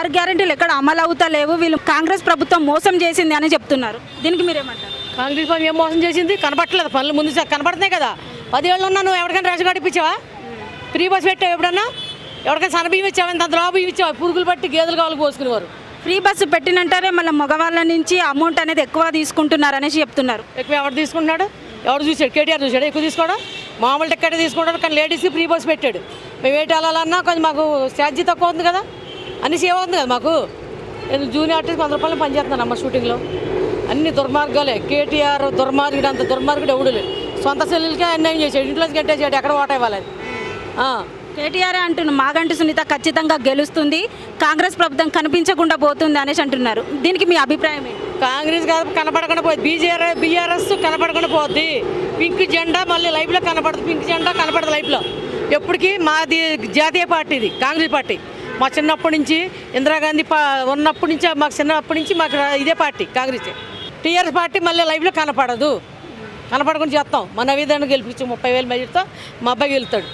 ఆరు గ్యారెంటీలు ఎక్కడ అమలు అవుతా లేవు. వీళ్ళు కాంగ్రెస్ ప్రభుత్వం మోసం చేసింది అని చెప్తున్నారు. దీనికి మీరేమంటారు కాంగ్రెస్ పార్టీ ఏం మోసం చేసింది? కనపట్లేదు పనులు ముందు కనపడుతున్నాయి కదా. పదేళ్ళు ఉన్నా నువ్వు ఎవరికైనా రేషన్ కార్డు ఇప్పించావా? ఫ్రీ బస్ పెట్టావు ఎప్పుడన్నా? ఎవరికైనా సన్న బియ్యం ఇచ్చావా? ఇంత ద్రోవ బియ్యం ఇచ్చావా? పురుగులు పట్టి గేదెలు కావాలి పోసుకునేవారు ఫ్రీ బస్సు పెట్టినంటారే మళ్ళీ మగవాళ్ళ నుంచి అమౌంట్ అనేది ఎక్కువ తీసుకుంటున్నారు అనేసి చెప్తున్నారు. ఎక్కువ ఎవరు తీసుకుంటున్నాడు? ఎవరు చూసాడు? కేటీఆర్ చూసాడు? ఎక్కువ తీసుకోవడం? మామూలు టికెట్ తీసుకుంటాడు కానీ లేడీస్కి ఫ్రీ బస్ పెట్టాడు. మేము ఏంటి వెళ్ళాలన్నా కొంచెం మాకు ఛార్జీ తక్కువ ఉంది కదా. అన్ని సేవ ఉంది కదా మాకు. నేను జూనియర్ ఆర్టిస్ట్ వంద రూపాయలు పనిచేస్తున్నాను అమ్మ షూటింగ్లో. అన్ని దుర్మార్గాలే. కేటీఆర్ దుర్మార్గుడు అంత దుర్మార్గుడు ఎవడు లేడు. సొంత సెల్లులకే అన్యాయం చేశాడు ఇంట్లోకి కట్టేసాడు ఎక్కడ ఓట ఇవ్వాలని. కేటీఆర్ అంటున్న మాగంటి సునీత ఖచ్చితంగా గెలుస్తుంది కాంగ్రెస్ ప్రభుత్వం కనిపించకుండా పోతుంది అనేసి అంటున్నారు. దీనికి మీ అభిప్రాయం ఏంటి? కాంగ్రెస్ కాదు కనపడకుండా పోద్ది బీజేఆర్ బీఆర్ఎస్ కనపడకుండా పోద్ది. పింక్ జెండా మళ్ళీ లైఫ్లో కనపడదు. పింక్ జెండా కనపడదు లైఫ్లో. ఎప్పటికీ మాది జాతీయ పార్టీ ఇది కాంగ్రెస్ పార్టీ. మా చిన్నప్పటి నుంచి ఇందిరాగాంధీ పా ఉన్నప్పటి నుంచి మాకు చిన్నప్పటి నుంచి మాకు ఇదే పార్టీ కాంగ్రెస్. టీఆర్ఎస్ పార్టీ మళ్ళీ లైఫ్లో కనపడదు. కనపడకుండా చేస్తాం. మన విధానం గెలిపించి ముప్పై వేల మెజర్తో మా అబ్బాయి గెలుతాడు